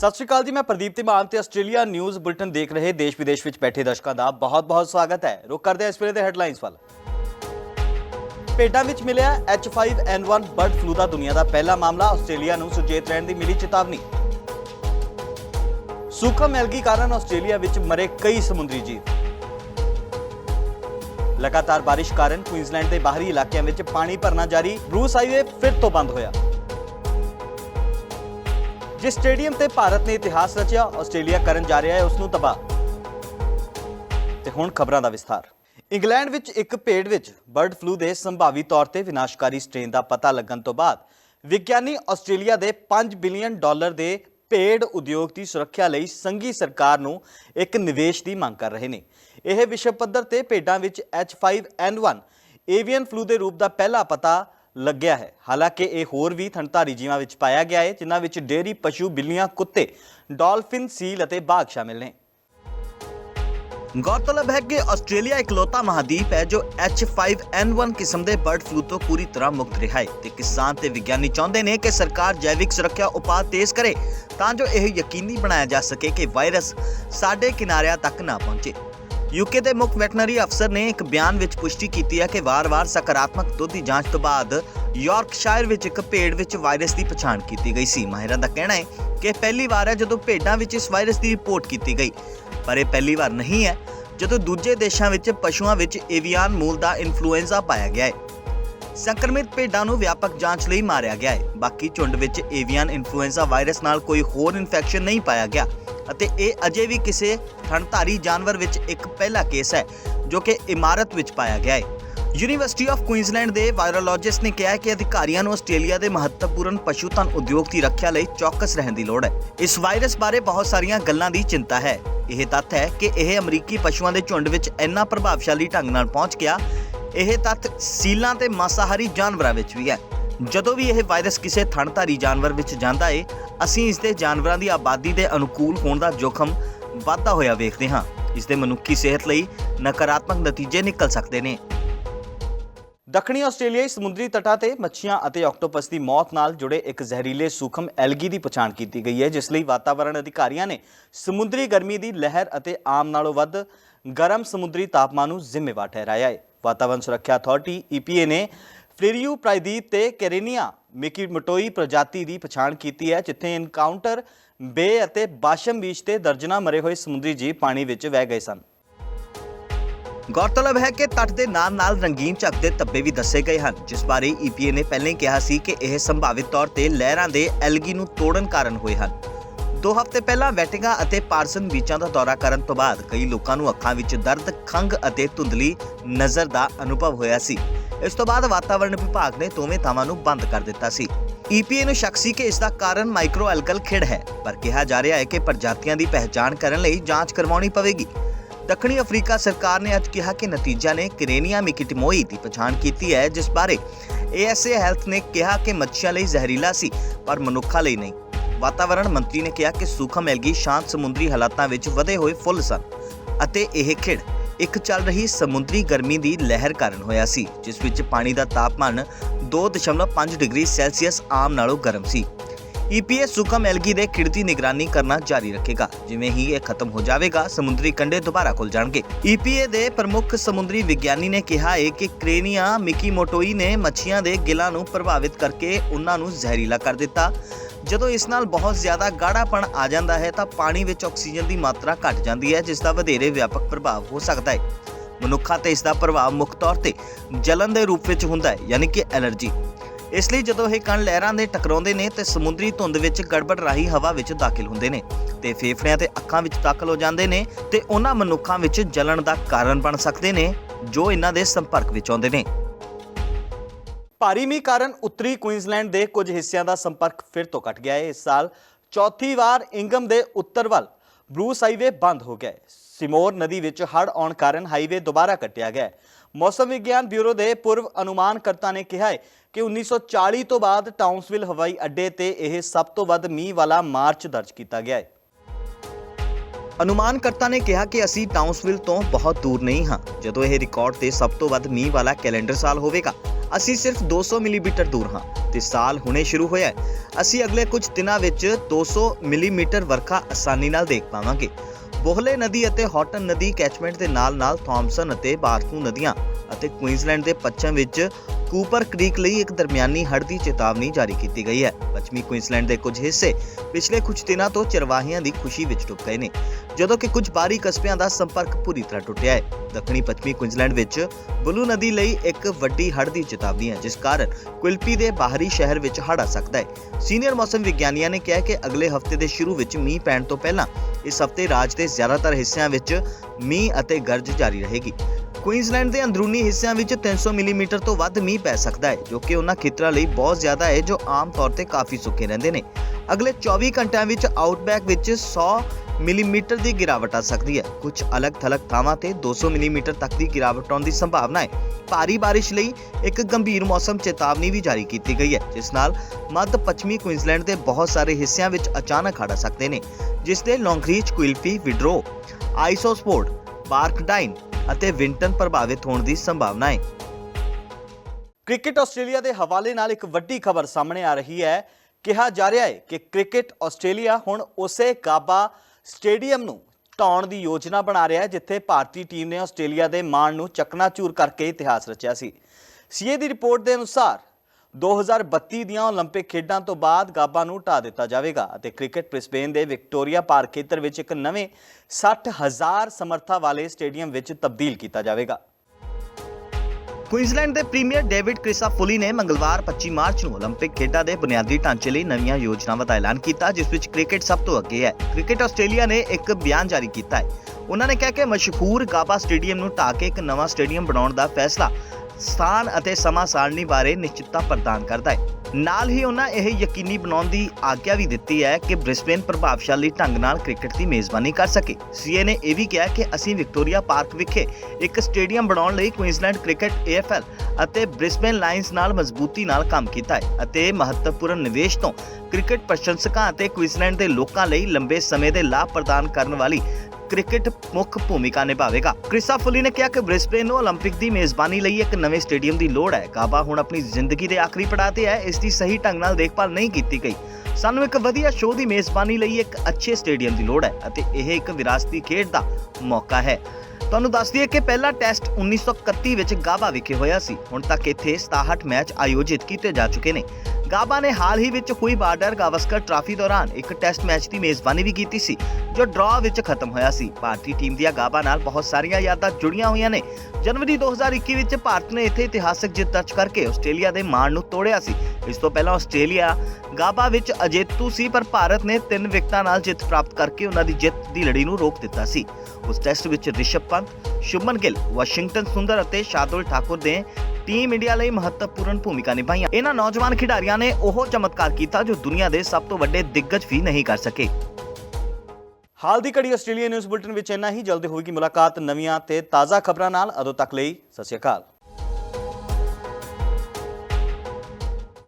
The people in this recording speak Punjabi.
ਸਤਿ ਸ਼੍ਰੀ ਅਕਾਲ ਜੀ, ਮੈਂ ਪ੍ਰਦੀਪ ਧੀਮਾਨ ਤੇ ਆਸਟ੍ਰੇਲੀਆ ਨਿਊਜ਼ ਬੁਲਟਨ ਦੇਖ ਰਹੇ ਦੇਸ਼ ਵਿਦੇਸ਼ ਵਿੱਚ ਬੈਠੇ ਦਰਸ਼ਕਾਂ ਦਾ ਬਹੁਤ-ਬਹੁਤ ਸਵਾਗਤ ਹੈ। ਰੁਕ ਕਰਦੇ ਹਾਂ ਇਸ ਵੇਲੇ ਦੇ ਹੈਡਲਾਈਨਸ ਵੱਲ। ਭੇਡਾਂ ਵਿੱਚ ਮਿਲਿਆ H5N1 ਬਰਡ ਫਲੂ ਦਾ ਦੁਨੀਆ ਦਾ ਪਹਿਲਾ ਮਾਮਲਾ, ਆਸਟ੍ਰੇਲੀਆ ਨੂੰ ਸੁਚੇਤ ਰਹਿਣ ਦੀ ਮਿਲੀ ਚੇਤਾਵਨੀ। ਸੂਖਾ ਮੈਲਗੀ ਕਾਰਨ ਆਸਟ੍ਰੇਲੀਆ ਵਿੱਚ ਮਰੇ ਕਈ ਸਮੁੰਦਰੀ ਜੀਵ। ਲਗਾਤਾਰ ਬਾਰਿਸ਼ ਕਾਰਨ ਕੁਈਨਜ਼ਲੈਂਡ ਦੇ ਬਾਹਰੀ ਇਲਾਕਿਆਂ ਵਿੱਚ ਪਾਣੀ ਭਰਨਾ ਜਾਰੀ, ਬਰੂਸ ਹਾਈਵੇ ਫਿਰ ਤੋਂ ਬੰਦ ਹੋਇਆ। ਜਿਸ ਸਟੇਡੀਅਮ ਤੇ ਭਾਰਤ ਨੇ ਇਤਿਹਾਸ ਰਚਿਆ, ਆਸਟ੍ਰੇਲੀਆ ਕਰਨ ਜਾ ਰਿਹਾ ਹੈ, ਉਸ ਨੂੰ ਤਬਾਹ। ਤੇ ਹੁਣ ਖਬਰਾਂ ਦਾ ਵਿਸਥਾਰ। ਇੰਗਲੈਂਡ ਵਿੱਚ ਇੱਕ ਭੇਡ ਵਿੱਚ ਬਰਡ ਫਲੂ ਦੇ ਸੰਭਾਵੀ ਤੌਰ ਤੇ ਵਿਨਾਸ਼ਕਾਰੀ ਸਟ੍ਰੇਨ ਦਾ ਪਤਾ ਲੱਗਣ ਤੋਂ ਬਾਅਦ, ਵਿਗਿਆਨੀ ਆਸਟ੍ਰੇਲੀਆ ਦੇ 5 ਬਿਲੀਅਨ ਡਾਲਰ ਦੇ ਭੇਡ ਉਦਯੋਗ ਦੀ ਸੁਰੱਖਿਆ ਲਈ ਸੰਘੀ ਸਰਕਾਰ ਨੂੰ ਇੱਕ ਨਿਵੇਸ਼ ਦੀ ਮੰਗ ਕਰ ਰਹੇ ਨੇ। ਇਹ ਵਿਸ਼ਵ ਪੱਧਰ ਤੇ ਭੇਡਾਂ ਵਿੱਚ H5N1 ਏਵੀਅਨ ਫਲੂ ਦੇ ਰੂਪ ਦਾ ਪਹਿਲਾ ਪਤਾ ਲੱਗਿਆ ਹੈ। ਹਾਲਾਂਕਿ ਇਹ ਹੋਰ ਵੀ ਥਣਧਾਰੀ ਜੀਵਾਂ ਵਿੱਚ ਪਾਇਆ ਗਿਆ ਹੈ, ਜਿਨ੍ਹਾਂ ਵਿੱਚ ਡੇਅਰੀ ਪਸ਼ੂ, ਬਿੱਲੀਆਂ, ਕੁੱਤੇ, ਡਾਲਫਿਨ, ਸੀਲ ਅਤੇ ਬਾਘ ਸ਼ਾਮਿਲ ਨੇ। ਗੌਰਤਲਬ ਹੈ ਕਿ ਆਸਟ੍ਰੇਲੀਆ ਇਕਲੌਤਾ ਮਹਾਦੀਪ ਹੈ, ਜੋ H5N1 ਕਿਸਮ ਦੇ ਬਰਡ ਫਲੂ ਤੋਂ ਪੂਰੀ ਤਰ੍ਹਾਂ ਮੁਕਤ ਰਿਹਾ ਹੈ ਤੇ ਕਿਸਾਨ ਤੇ ਵਿਗਿਆਨੀ ਚਾਹੁੰਦੇ ਨੇ ਕਿ ਸਰਕਾਰ ਜੈਵਿਕ ਸੁਰੱਖਿਆ ਉਪਾਅ ਤੇਜ਼ ਕਰੇ ਤਾਂ ਜੋ ਇਹ ਯਕੀਨੀ ਬਣਾਇਆ ਜਾ ਸਕੇ ਕਿ ਵਾਇਰਸ ਸਾਡੇ ਕਿਨਾਰਿਆਂ ਤੱਕ ਨਾ ਪਹੁੰਚੇ। ਯੂਕੇ ਦੇ ਮੁੱਖ ਵੈਟਰਨਰੀ ਅਫਸਰ ਨੇ ਇੱਕ ਬਿਆਨ ਵਿੱਚ ਪੁਸ਼ਟੀ ਕੀਤੀ ਹੈ ਕਿ ਵਾਰ-ਵਾਰ ਸਕਾਰਾਤਮਕ ਦੁੱਧ ਦੀ ਜਾਂਚ ਤੋਂ ਬਾਅਦ ਯਾਰਕਸ਼ਾਇਰ ਵਿੱਚ ਇੱਕ ਭੇਡ ਵਿੱਚ ਵਾਇਰਸ ਦੀ ਪਛਾਣ ਕੀਤੀ ਗਈ ਸੀ। ਮਾਹਿਰਾਂ ਦਾ ਕਹਿਣਾ ਹੈ ਕਿ ਪਹਿਲੀ ਵਾਰ ਹੈ ਜਦੋਂ ਭੇਡਾਂ ਵਿੱਚ ਇਸ ਵਾਇਰਸ ਦੀ ਰਿਪੋਰਟ ਕੀਤੀ ਗਈ। ਪਰ ਇਹ ਪਹਿਲੀ ਵਾਰ ਨਹੀਂ ਹੈ ਜਦੋਂ ਦੂਜੇ ਦੇਸ਼ਾਂ ਵਿੱਚ ਪਸ਼ੂਆਂ ਵਿੱਚ ਏਵੀਅਨ ਮੂਲ ਦਾ ਇਨਫਲੂਐਂਜ਼ਾ ਪਾਇਆ ਗਿਆ ਹੈ। ਸੰਕਰਮਿਤ ਭੇਡਾਂ ਨੂੰ ਵਿਆਪਕ ਜਾਂਚ ਲਈ ਮਾਰਿਆ ਗਿਆ ਹੈ। ਬਾਕੀ ਝੁੰਡ ਵਿੱਚ ਏਵੀਅਨ ਇਨਫਲੂਐਂਜ਼ਾ ਵਾਇਰਸ ਨਾਲ ਕੋਈ ਹੋਰ ਇਨਫੈਕਸ਼ਨ ਨਹੀਂ ਪਾਇਆ ਗਿਆ। ਅਤੇ ਇਹ ਅਜੇ ਵੀ ਕਿਸੇ ਥਣਧਾਰੀ ਜਾਨਵਰ ਵਿੱਚ ਇੱਕ ਪਹਿਲਾ ਕੇਸ ਹੈ, ਜੋ ਕਿ ਇਮਾਰਤ ਵਿੱਚ ਪਾਇਆ ਗਿਆ ਹੈ। ਯੂਨੀਵਰਸਿਟੀ ਆਫ ਕੁਈਨਜ਼ਲੈਂਡ ਦੇ ਵਾਇਰੋਲੋਜਿਸਟ ਨੇ ਕਿਹਾ ਕਿ ਅਧਿਕਾਰੀਆਂ ਨੂੰ ਆਸਟ੍ਰੇਲੀਆ ਦੇ ਮਹੱਤਵਪੂਰਨ ਪਸ਼ੂ ਧਨ ਉਦਯੋਗ ਦੀ ਰੱਖਿਆ ਲਈ ਚੌਕਸ ਰਹਿਣ ਦੀ ਲੋੜ ਹੈ। ਇਸ ਵਾਇਰਸ ਬਾਰੇ ਬਹੁਤ ਸਾਰੀਆਂ ਗੱਲਾਂ ਦੀ ਚਿੰਤਾ ਹੈ। ਇਹ ਤੱਥ ਹੈ ਕਿ ਇਹ ਅਮਰੀਕੀ ਪਸ਼ੂਆਂ ਦੇ ਝੁੰਡ ਵਿੱਚ ਇੰਨਾ ਪ੍ਰਭਾਵਸ਼ਾਲੀ ਢੰਗ ਨਾਲ ਪਹੁੰਚ ਗਿਆ, ਇਹ ਤੱਥ ਸੀਲਾਂ ਤੇ ਮਾਸਾਹਾਰੀ ਜਾਨਵਰਾਂ ਵਿੱਚ ਵੀ ਹੈ। ਜਦੋਂ ਵੀ ਇਹ ਵਾਇਰਸ ਕਿਸੇ ਥਣਧਾਰੀ ਜਾਨਵਰ ਵਿੱਚ ਜਾਂਦਾ ਏ, ਅਸੀਂ ਇਸ ਦੇ ਜਾਨਵਰਾਂ ਦੀ ਆਬਾਦੀ ਦੇ ਅਨੁਕੂਲ ਹੋਣ ਦਾ ਜੋਖਮ ਵਾਧਾ ਹੋਇਆ ਵੇਖਦੇ ਹਾਂ। ਇਸ ਦੇ ਮਨੁੱਖੀ ਸਿਹਤ ਲਈ ਨਕਾਰਾਤਮਕ ਨਤੀਜੇ ਨਿਕਲ ਸਕਦੇ ਨੇ। ਦੱਖਣੀ ਆਸਟ੍ਰੇਲੀਆਈ ਸਮੁੰਦਰੀ ਤਟਾਂ ਤੇ ਮੱਛੀਆਂ ਅਤੇ ਆਕਟੋਪਸ ਦੀ ਮੌਤ ਨਾਲ ਜੁੜੇ ਇੱਕ ਜ਼ਹਿਰੀਲੇ ਸੂਖਮ ਐਲਗੀ ਦੀ ਪਛਾਣ ਕੀਤੀ ਗਈ ਹੈ, ਜਿਸ ਲਈ ਵਾਤਾਵਰਣ ਅਧਿਕਾਰੀਆਂ ਨੇ ਸਮੁੰਦਰੀ ਗਰਮੀ ਦੀ ਲਹਿਰ ਅਤੇ ਆਮ ਨਾਲੋਂ ਵੱਧ ਗਰਮ ਸਮੁੰਦਰੀ ਤਾਪਮਾਨ ਨੂੰ ਜ਼ਿੰਮੇਵਾਰ ਠਹਿਰਾਇਆ ਹੈ। ਵਾਤਾਵਰਣ ਸੁਰੱਖਿਆ ਅਥਾਰਟੀ EPA ਨੇ ਫਲੇਰੀਓ ਪ੍ਰਾਈਦੀਪ ਤੇ ਕੈਰੇਨੀਆ ਮਿਕੀਮਟੋਈ ਪ੍ਰਜਾਤੀ ਦੀ ਪਛਾਣ ਕੀਤੀ ਹੈ, ਜਿੱਥੇ ਇਨਕਾਊਂਟਰ ਬੇ ਅਤੇ ਬਾਸ਼ਮ ਬੀਚ ਤੇ ਦਰਜਨਾਂ ਮਰੇ ਹੋਏ ਸਮੁੰਦਰੀ ਜੀਵ ਪਾਣੀ ਵਿੱਚ ਵਹਿ ਗਏ ਸਨ। ਗੌਰਤਲਬ ਹੈ ਕਿ ਤੱਟ ਦੇ ਨਾਲ ਨਾਲ ਰੰਗੀਨ ਝੱਗਦੇ ਧੱਬੇ ਵੀ ਦੱਸੇ ਗਏ ਹਨ, ਜਿਸ ਬਾਰੇ EPA ਨੇ ਪਹਿਲਾਂ ਹੀ ਕਿਹਾ ਸੀ ਕਿ ਇਹ ਸੰਭਾਵਿਤ ਤੌਰ ਤੇ ਲਹਿਰਾਂ ਦੇ ਐਲਗੀ ਨੂੰ ਤੋੜਨ ਕਾਰਨ ਹੋਏ ਹਨ। ਦੋ ਹਫ਼ਤੇ ਪਹਿਲਾਂ ਵੈਟਿੰਗਾ ਅਤੇ ਪਾਰਸਨ ਬੀਚਾਂ ਦਾ ਦੌਰਾ ਕਰਨ ਤੋਂ ਬਾਅਦ ਕਈ ਲੋਕਾਂ ਨੂੰ ਅੱਖਾਂ ਵਿੱਚ ਦਰਦ, ਖੰਘ ਅਤੇ ਧੁੰਦਲੀ ਨਜ਼ਰ ਦਾ ਅਨੁਭਵ ਹੋਇਆ ਸੀ। ਇਸ ਤੋਂ ਬਾਅਦ ਵਾਤਾਵਰਣ ਵਿਭਾਗ ਨੇ ਦੋਵੇਂ ਥਾਵਾਂ ਨੂੰ ਬੰਦ ਕਰ ਦਿੱਤਾ ਸੀ। EPA ਨੂੰ ਸ਼ੱਕ ਸੀ ਕਿ ਇਸ ਦਾ ਕਾਰਨ ਮਾਈਕਰੋ ਐਲਕਲ ਖਿੜ ਹੈ, ਪਰ ਕਿਹਾ ਜਾ ਰਿਹਾ ਹੈ ਕਿ ਪ੍ਰਜਾਤੀਆਂ ਦੀ ਪਹਿਚਾਣ ਕਰਨ ਲਈ ਜਾਂਚ ਕਰਵਾਉਣੀ ਪਵੇਗੀ। ਦੱਖਣੀ ਅਫਰੀਕਾ ਸਰਕਾਰ ਨੇ ਅੱਜ ਕਿਹਾ ਕਿ ਨਤੀਜਾ ਨੇ ਕਰੇਨੀਆ ਮਿਕਿਟਮੋਈ ਦੀ ਪਛਾਣ ਕੀਤੀ ਹੈ, ਜਿਸ ਬਾਰੇ ASA ਹੈਲਥ ਨੇ ਕਿਹਾ ਕਿ ਮੱਛੀਆਂ ਲਈ ਜ਼ਹਿਰੀਲਾ ਸੀ, ਪਰ ਮਨੁੱਖਾਂ ਲਈ ਨਹੀਂ। ਵਾਤਾਵਰਣ ਮੰਤਰੀ ਨੇ ਕਿਹਾ ਕਿ ਸੂਖਮ ਐਲਗੀ ਸ਼ਾਂਤ ਸਮੁੰਦਰੀ ਹਾਲਾਤਾਂ ਵਿੱਚ ਵਧੇ ਹੋਏ ਫੁੱਲ ਸਨ ਅਤੇ ਇਹ ਖਿੜ ਇੱਕ ਚੱਲ ਰਹੀ ਸਮੁੰਦਰੀ ਗਰਮੀ ਦੀ ਲਹਿਰ ਕਾਰਨ ਹੋਇਆ ਸੀ, ਜਿਸ ਵਿੱਚ ਪਾਣੀ ਦਾ ਤਾਪਮਾਨ 2.5 ਡਿਗਰੀ ਸੈਲਸੀਅਸ ਆਮ ਨਾਲੋਂ ਗਰਮ ਸੀ। EPA ਸੁਖਮ ਐਲਗੀ ਦੇ ਖਿੜਤੀ ਨਿਗਰਾਨੀ ਕਰਨਾ ਜਾਰੀ ਰੱਖੇਗਾ। ਜਿਵੇਂ ਹੀ ਇਹ ਖਤਮ ਹੋ ਜਾਵੇਗਾ, ਸਮੁੰਦਰੀ ਕੰਢੇ ਦੁਬਾਰਾ ਖੁੱਲ ਜਾਣਗੇ। EPA ਦੇ ਪ੍ਰਮੁੱਖ ਸਮੁੰਦਰੀ ਵਿਗਿਆਨੀ ਨੇ ਕਿਹਾ ਹੈ ਕਿ ਕ੍ਰੇਨੀਆ ਮਿਕੀਮੋਟੋਈ ਨੇ ਮੱਛੀਆਂ ਦੇ ਗਿਲਾਂ ਨੂੰ ਪ੍ਰਭਾਵਿਤ ਕਰਕੇ ਉਹਨਾਂ ਨੂੰ ਜ਼ਹਿਰੀਲਾ ਕਰ ਦਿੱਤਾ। ਜਦੋਂ ਇਸ ਨਾਲ ਬਹੁਤ ਜ਼ਿਆਦਾ ਗਾੜਾਪਣ ਆ ਜਾਂਦਾ ਹੈ, ਤਾਂ ਪਾਣੀ ਵਿੱਚ ਆਕਸੀਜਨ ਦੀ ਮਾਤਰਾ ਘਟ ਜਾਂਦੀ ਹੈ, ਜਿਸ ਦਾ ਵਧੇਰੇ ਵਿਆਪਕ ਪ੍ਰਭਾਵ ਹੋ ਸਕਦਾ ਹੈ। ਮਨੁੱਖਾਂ ਤੇ ਇਸ ਦਾ ਪ੍ਰਭਾਵ ਮੁੱਖ ਤੌਰ ਤੇ ਜਲਨ ਦੇ ਰੂਪ ਵਿੱਚ ਹੁੰਦਾ ਹੈ, ਯਾਨੀ ਕਿ ਐਲਰਜੀ। ਇਸ ਲਈ ਜਦੋਂ ਇਹ ਕਣ ਲਹਿਰਾਂ ਦੇ ਟਕਰਾਉਂਦੇ ਨੇ ਤੇ ਸਮੁੰਦਰੀ ਧੁੰਦ ਵਿੱਚ ਗੜਬੜ ਰਾਹੀਂ ਹਵਾ ਵਿੱਚ ਦਾਖਲ ਹੁੰਦੇ ਨੇ ਤੇ ਫੇਫੜਿਆਂ ਤੇ ਅੱਖਾਂ ਵਿੱਚ ਦਾਖਲ ਹੋ ਜਾਂਦੇ ਨੇ ਤੇ ਉਹਨਾਂ ਮਨੁੱਖਾਂ ਵਿੱਚ ਜਲਣ ਦਾ ਕਾਰਨ ਬਣ ਸਕਦੇ ਨੇ, ਜੋ ਇਹਨਾਂ ਦੇ ਸੰਪਰਕ ਵਿੱਚ ਆਉਂਦੇ ਨੇ। ਭਾਰੀ ਮੀਂਹ ਕਾਰਨ ਉੱਤਰੀ ਕੁਈਨਜ਼ਲੈਂਡ ਦੇ ਕੁਝ ਹਿੱਸਿਆਂ ਦਾ ਸੰਪਰਕ ਫਿਰ ਤੋਂ ਕੱਟ ਗਿਆ ਹੈ। ਇਸ ਸਾਲ ਚੌਥੀ ਵਾਰ ਇੰਗਮ ਦੇ ਉੱਤਰ ਵੱਲ ਬਰੂਸ ਹਾਈਵੇ ਬੰਦ ਹੋ ਗਿਆ ਹੈ। ਸਿਮੋਰ ਨਦੀ ਵਿੱਚ ਹੜ੍ਹ ਆਉਣ ਕਾਰਨ ਹਾਈਵੇ ਦੁਬਾਰਾ ਕੱਟਿਆ ਗਿਆ ਹੈ। ਮੌਸਮ ਵਿਗਿਆਨ ਬਿਊਰੋ ਦੇ ਪੂਰਵ ਅਨੁਮਾਨਕਰਤਾ ਨੇ ਕਿਹਾ ਹੈ ਕਿ 1940 ਤੋਂ ਬਾਅਦ ਟਾਊਨਸਵਿਲ, ਹਵਾਈ ਅੱਡੇ ਤੇ ਇਹ ਸਭ ਤੋਂ ਵੱਧ ਮੀਂਹ ਵਾਲਾ ਮਾਰਚ ਦਰਜ ਕੀਤਾ ਗਿਆ ਹੈ। ਅਨੁਮਾਨਕਰਤਾ ਨੇ ਕਿਹਾ ਕਿ ਅਸੀਂ ਟਾਊਨਸਵਿਲ ਤੋਂ ਬਹੁਤ ਦੂਰ ਨਹੀਂ ਹਾਂ। ਜਦੋਂ ਇਹ ਰਿਕਾਰਡ ਤੇ ਸਭ ਤੋਂ ਵੱਧ ਮੀਂਹ ਵਾਲਾ ਕੈਲੰਡਰ ਸਾਲ ਹੋਵੇਗਾ, ਅਸੀਂ ਸਿਰਫ 200 ਮਿਲੀਮੀਟਰ ਦੂਰ ਹਾਂ ਤੇ ਸਾਲ ਹੁਣੇ ਸ਼ੁਰੂ ਹੋਇਆ ਹੈ। ਅਸੀਂ ਅਗਲੇ ਕੁਝ ਦਿਨਾਂ ਵਿੱਚ 200 ਮਿਲੀਮੀਟਰ ਵਰਖਾ ਆਸਾਨੀ ਨਾਲ ਦੇਖ ਪਾਵਾਂਗੇ। ਬੋਹਲੇ ਨਦੀ ਅਤੇ ਹੌਟਨ ਨਦੀ ਕੈਚਮੈਂਟ ਦੇ ਨਾਲ-ਨਾਲ ਥਾਮਸਨ ਅਤੇ ਬਾਰਕੂ ਨਦੀਆਂ ਅਤੇ ਕੁਈਨਜ਼ਲੈਂਡ ਦੇ ਪੱਛਮ ਵਿੱਚ ਕੂਪਰ ਕ੍ਰੀਕ ਲਈ ਇੱਕ ਦਰਮਿਆਨੀ ਹੜ੍ਹ ਦੀ ਚੇਤਾਵਨੀ ਜਾਰੀ ਕੀਤੀ ਗਈ ਹੈ। ਪੱਛਮੀ ਕੁਈਨਜ਼ਲੈਂਡ ਦੇ ਕੁਝ ਹਿੱਸੇ ਪਿਛਲੇ ਕੁਝ ਦਿਨਾਂ ਤੋਂ ਚਰਵਾਹੀਆਂ ਦੀ ਖੁਸ਼ੀ ਵਿੱਚ ਡੁੱਬ ਗਏ ਨੇ, ਜਦੋਂ ਕਿ ਕੁਝ ਬਾਹਰੀ ਕਸਬਿਆਂ ਦਾ ਸੰਪਰਕ ਪੂਰੀ ਤਰ੍ਹਾਂ ਟੁੱਟਿਆ ਹੈ। ਦੱਖਣੀ ਪੱਛਮੀ ਕੁਈਨਜ਼ਲੈਂਡ ਵਿੱਚ ਬਲੂ ਨਦੀ ਲਈ ਇੱਕ ਵੱਡੀ ਹੜ੍ਹ ਦੀ ਚੇਤਾਵਨੀ ਹੈ, ਜਿਸ ਕਾਰਨ ਕੁਇਲਪੀ ਦੇ ਬਾਹਰੀ ਸ਼ਹਿਰ ਵਿੱਚ ਹੜ੍ਹ ਆ ਸਕਦਾ ਹੈ। ਸੀਨੀਅਰ ਮੌਸਮ ਵਿਗਿਆਨੀਆਂ ਨੇ ਕਿਹਾ ਕਿ ਅਗਲੇ ਹਫ਼ਤੇ ਦੇ ਸ਼ੁਰੂ ਵਿੱਚ ਮੀਂਹ ਪੈਣ ਤੋਂ ਪਹਿਲਾਂ ਇਸ ਹਫ਼ਤੇ ਰਾਜ ਦੇ ਜ਼ਿਆਦਾਤਰ ਹਿੱਸਿਆਂ ਵਿੱਚ ਮੀਂਹ ਅਤੇ ਗਰਜ ਜਾਰੀ ਰਹੇਗੀ। ਕੁਈਨਜ਼ਲੈਂਡ ਦੇ ਅੰਦਰੂਨੀ ਹਿੱਸਿਆਂ ਵਿੱਚ 300 ਮਿਲੀਮੀਟਰ ਤੋਂ ਵੱਧ ਮੀਂਹ ਪੈ ਸਕਦਾ ਹੈ, ਜੋ ਕਿ ਉਹਨਾਂ ਖੇਤਰਾਂ ਲਈ ਬਹੁਤ ਜ਼ਿਆਦਾ ਹੈ, ਜੋ ਆਮ ਤੌਰ ਤੇ ਕਾਫੀ ਸੁੱਕੇ ਰਹਿੰਦੇ ਨੇ। ਅਗਲੇ 24 ਘੰਟਿਆਂ ਵਿੱਚ ਆਊਟਬੈਕ ਵਿੱਚ 100 ਮਿਲੀਮੀਟਰ ਦੀ ਗਿਰਾਵਟ ਆ ਸਕਦੀ ਹੈ। ਕੁਝ ਅਲੱਗ-ਥਲੱਗ ਥਾਵਾਂ ਤੇ 200 ਮਿਲੀਮੀਟਰ ਤੱਕ ਦੀ ਗਿਰਾਵਟ ਆਉਣ ਦੀ ਸੰਭਾਵਨਾ ਹੈ। ਭਾਰੀ ਬਾਰਿਸ਼ ਲਈ ਇੱਕ ਗੰਭੀਰ ਮੌਸਮ ਚੇਤਾਵਨੀ ਵੀ ਜਾਰੀ ਕੀਤੀ ਗਈ ਹੈ, ਜਿਸ ਨਾਲ ਮੱਧ ਪੱਛਮੀ ਕੁਈਨਜ਼ਲੈਂਡ ਦੇ ਬਹੁਤ ਸਾਰੇ ਹਿੱਸਿਆਂ ਵਿੱਚ ਅਚਾਨਕ ਹੜ੍ਹ ਆ ਸਕਦੇ ਨੇ, ਜਿਸ ਦੇ ਲੌਂਗਰੀਚ, ਕੁਇਲਫੀ, ਵਿਡਰੋ, ਆਈਸੋਸਪੋਰਟ, ਬਾਰਕਡਾਈਨ ਅਤੇ ਵਿੰਟਨ ਪ੍ਰਭਾਵਿਤ ਹੋਣ ਦੀ ਸੰਭਾਵਨਾ ਹੈ। ਕ੍ਰਿਕਟ ਆਸਟ੍ਰੇਲੀਆ ਦੇ ਹਵਾਲੇ ਨਾਲ ਇੱਕ ਵੱਡੀ ਖਬਰ ਸਾਹਮਣੇ ਆ ਰਹੀ ਹੈ। ਕਿਹਾ ਜਾ ਰਿਹਾ ਹੈ ਕਿ ਕ੍ਰਿਕਟ ਆਸਟ੍ਰੇਲੀਆ ਹੁਣ ਉਸੇ ਗਾਬਾ ਸਟੇਡੀਅਮ ਨੂੰ ਢਾਉਣ ਦੀ ਯੋਜਨਾ ਬਣਾ ਰਿਹਾ ਹੈ ਜਿੱਥੇ ਭਾਰਤੀ ਟੀਮ ਨੇ ਆਸਟ੍ਰੇਲੀਆ ਦੇ ਮਾਣ ਨੂੰ ਚਕਨਾਚੂਰ ਕਰਕੇ ਇਤਿਹਾਸ ਰਚਿਆ ਸੀ ਸੀਏ ਦੀ ਰਿਪੋਰਟ ਦੇ ਅਨੁਸਾਰ 2032 ਦੀਆਂ 올림픽 ਖੇਡਾਂ ਤੋਂ ਬਾਅਦ ਗਾਬਾ ਨੂੰ ਢਾ ਦਿੱਤਾ ਜਾਵੇਗਾ ਅਤੇ ਕ੍ਰਿਕਟ ਬ੍ਰਿਸਬੇਨ ਦੇ ਵਿਕਟੋਰੀਆ ਪਾਰਕ ਖੇਤਰ ਵਿੱਚ ਇੱਕ ਨਵੇਂ 60000 ਸਮਰਥਾ ਵਾਲੇ ਸਟੇਡੀਅਮ ਵਿੱਚ ਤਬਦੀਲ ਕੀਤਾ ਜਾਵੇਗਾ ਕੁਈਨਜ਼ਲੈਂਡ ਦੇ ਪ੍ਰੀਮੀਅਰ ਡੇਵਿਡ ਕ੍ਰਿਸਾਫੋਲੀ ਨੇ ਮੰਗਲਵਾਰ 25 ਮਾਰਚ ਨੂੰ 올림픽 ਖੇਡਾਂ ਦੇ ਬੁਨਿਆਦੀ ਢਾਂਚੇ ਲਈ ਨਵੀਆਂ ਯੋਜਨਾਵਾਂ ਦਾ ਐਲਾਨ ਕੀਤਾ ਜਿਸ ਵਿੱਚ ਕ੍ਰਿਕਟ ਸਭ ਤੋਂ ਅੱਗੇ ਹੈ ਕ੍ਰਿਕਟ ਆਸਟ੍ਰੇਲੀਆ ਨੇ ਇੱਕ ਬਿਆਨ ਜਾਰੀ ਕੀਤਾ ਹੈ ਉਹਨਾਂ ਨੇ ਕਿਹਾ ਕਿ ਮਸ਼ਹੂਰ ਗਾਬਾ ਸਟੇਡੀਅਮ ਨੂੰ ਢਾਹ ਕੇ ਇੱਕ ਨਵਾਂ ਸਟੇਡੀਅਮ ਬਣਾਉਣ ਦਾ ਫੈਸਲਾ ਸਥਾਨ ਅਤੇ ਸਮਾਂ ਸਾਰਣੀ ਬਾਰੇ ਨਿਸ਼ਚਿਤਤਾ ਪ੍ਰਦਾਨ ਕਰਦਾ ਹੈ ਨਾਲ ਹੀ ਉਹਨਾਂ ਇਹ ਯਕੀਨੀ ਬਣਾਉਣ ਦੀ ਆਗਿਆ ਵੀ ਦਿੱਤੀ ਹੈ ਕਿ ਬ੍ਰਿਸਬੇਨ ਪ੍ਰਭਾਵਸ਼ਾਲੀ ਢੰਗ ਨਾਲ ਕ੍ਰਿਕਟ ਦੀ ਮੇਜ਼ਬਾਨੀ ਕਰ ਸਕੇ। ਸੀਏ ਨੇ ਇਹ ਵੀ ਕਿਹਾ ਕਿ ਅਸੀਂ ਵਿਕਟੋਰੀਆ ਪਾਰਕ ਵਿਖੇ ਇੱਕ ਸਟੇਡੀਅਮ ਬਣਾਉਣ ਲਈ ਕੁਈਨਜ਼ਲੈਂਡ ਕ੍ਰਿਕਟ ਏਐਫਐਲ ਅਤੇ ਬ੍ਰਿਸਬੇਨ ਲਾਇਨਸ ਨਾਲ ਮਜ਼ਬੂਤੀ ਨਾਲ ਕੰਮ ਕੀਤਾ ਹੈ ਅਤੇ ਮਹੱਤਵਪੂਰਨ ਨਿਵੇਸ਼ ਤੋਂ ਕ੍ਰਿਕਟ ਪ੍ਰਸ਼ੰਸਕਾਂ ਅਤੇ ਕੁਈਨਜ਼ਲੈਂਡ ਦੇ ਲੋਕਾਂ ਲਈ ਲੰਬੇ ਸਮੇਂ ਦੇ ਲਾਭ ਪ੍ਰਦਾਨ ਕਰਨ ਵਾਲੀ ਕ੍ਰਿਕਟ ਮੁੱਖ ਭੂਮਿਕਾ ਨਿਭਾਵੇਗਾ ਕ੍ਰਿਸਾਫੁਲੀ ਨੇ ਕਿਹਾ ਕਿ ਬ੍ਰਿਸਬੇਨ ਨੂੰ 올림픽 ਦੀ ਮੇਜ਼ਬਾਨੀ ਲਈ ਇੱਕ ਨਵੇਂ ਸਟੇਡੀਅਮ ਦੀ ਲੋੜ ਹੈ ਕਾਬਾ ਹੁਣ ਆਪਣੀ ਜ਼ਿੰਦਗੀ ਦੇ ਆਖਰੀ ਪੜਾਅ ਤੇ ਹੈ ਇਸ ਦੀ ਸਹੀ ਢੰਗ ਨਾਲ ਦੇਖਭਾਲ ਨਹੀਂ ਕੀਤੀ ਗਈ ਸਾਨੂੰ ਇੱਕ ਵਧੀਆ ਸ਼ੋਅ ਦੀ ਮੇਜ਼ਬਾਨੀ ਲਈ ਇੱਕ ਅੱਛੇ ਸਟੇਡੀਅਮ ਦੀ ਲੋੜ ਹੈ ਅਤੇ ਇਹ ਇੱਕ ਵਿਰਾਸਤੀ ਖੇਡ ਦਾ ਮੌਕਾ ਹੈ ਤੁਹਾਨੂੰ ਦੱਸ ਦਈਏ ਕਿ ਪਹਿਲਾ ਟੈਸਟ 1931 ਵਿੱਚ ਗਾਬਾ ਵਿਖੇ ਹੋਇਆ ਸੀ ਹੁਣ ਤੱਕ ਇੱਥੇ 67 ਮੈਚ ਆਯੋਜਿਤ ਕੀਤੇ ਜਾ ਚੁੱਕੇ ਨੇ ਗਾਬਾ ਨੇ ਹਾਲ ਹੀ ਵਿੱਚ ਹੋਈ ਬਾਰਡਰ ਗਾਵਸਕਰ ਟਰਾਫੀ ਦੌਰਾਨ ਇੱਕ ਟੈਸਟ ਮੈਚ ਦੀ ਮੇਜ਼ਬਾਨੀ ਵੀ ਕੀਤੀ ਸੀ ਜੋ ਡਰਾਅ ਵਿੱਚ ਖਤਮ ਹੋਇਆ ਸੀ। ਭਾਰਤੀ ਟੀਮ ਦੀਆਂ ਗਾਬਾ ਨਾਲ ਬਹੁਤ ਸਾਰੀਆਂ ਯਾਦਾਂ ਜੁੜੀਆਂ ਹੋਈਆਂ ਨੇ। ਜਨਵਰੀ 2021 ਵਿੱਚ ਭਾਰਤ ਨੇ ਇੱਥੇ ਇਤਿਹਾਸਕ ਜਿੱਤ ਦਰਜ ਕਰਕੇ ਆਸਟ੍ਰੇਲੀਆ ਦੇ ਮਾਣ ਨੂੰ ਤੋੜਿਆ ਸੀ। ਇਸ ਤੋਂ ਪਹਿਲਾਂ ਆਸਟ੍ਰੇਲੀਆ ਗਾਬਾ ਵਿੱਚ ਅਜੇਤੂ ਸੀ, ਪਰ ਭਾਰਤ ਨੇ ਤਿੰਨ ਵਿਕਟਾਂ ਨਾਲ ਜਿੱਤ ਪ੍ਰਾਪਤ ਕਰਕੇ ਉਹਨਾਂ ਦੀ ਜਿੱਤ ਦੀ ਲੜੀ ਨੂੰ ਰੋਕ ਦਿੱਤਾ ਸੀ। ਉਸ ਟੈਸਟ ਵਿੱਚ ਰਿਸ਼ਭ ਪੰਤ, ਸ਼ੁਭਮਨ ਗਿੱਲ, ਵਾਸ਼ਿੰਗਟਨ ਸੁੰਦਰ ਅਤੇ ਸ਼ਾਰਦੁਲ ਠਾਕੁਰ ਨੇ ਟੀਮ ਇੰਡੀਆ ਲਈ ਮਹੱਤਵਪੂਰਨ ਭੂਮਿਕਾ ਨਿਭਾਈਆਂ। ਇਹਨਾਂ ਨੌਜਵਾਨ ਖਿਡਾਰੀਆਂ ਨੇ ਉਹ ਚਮਤਕਾਰ ਕੀਤਾ ਜੋ ਦੁਨੀਆ ਦੇ ਸਭ ਤੋਂ ਵੱਡੇ ਦਿੱਗਜ ਵੀ ਨਹੀਂ ਕਰ ਸਕੇ। ਹਾਲ ਦੀ ਘੜੀ ਆਸਟ੍ਰੇਲੀਆ ਨਿਊਜ਼ ਬੁਲਟਨ ਵਿੱਚ ਇੰਨਾ ਹੀ। ਜਲਦੀ ਹੋਵੇਗੀ ਮੁਲਾਕਾਤ ਨਵੀਆਂ ਤੇ ਤਾਜ਼ਾ ਖਬਰਾਂ ਨਾਲ। ਅਦੋਂ ਤੱਕ ਲਈ ਸਤਿ ਸ਼੍ਰੀ ਅਕਾਲ।